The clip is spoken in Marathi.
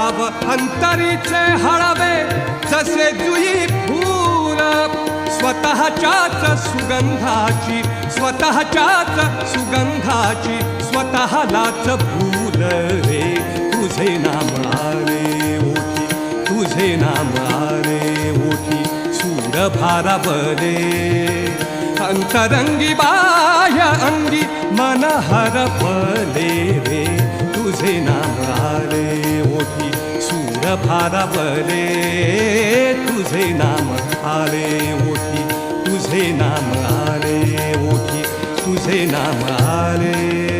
भाव अंतरीचे हळवे जसे जुई फूल। स्वतःच्याच सुगंधाची स्वतःच्याच सुगंधाची स्वतःलाच फूल रे। तुझे नाम आरे ओठी तुझे नाम आरे ओठी सूर भारावले अंतरंगी बाह्य अंगी मन हरपले रे। तुझे नाम फारापले तुझे नाम आले ओठी तुझे नाम आले ओठी तुझे नाम आले.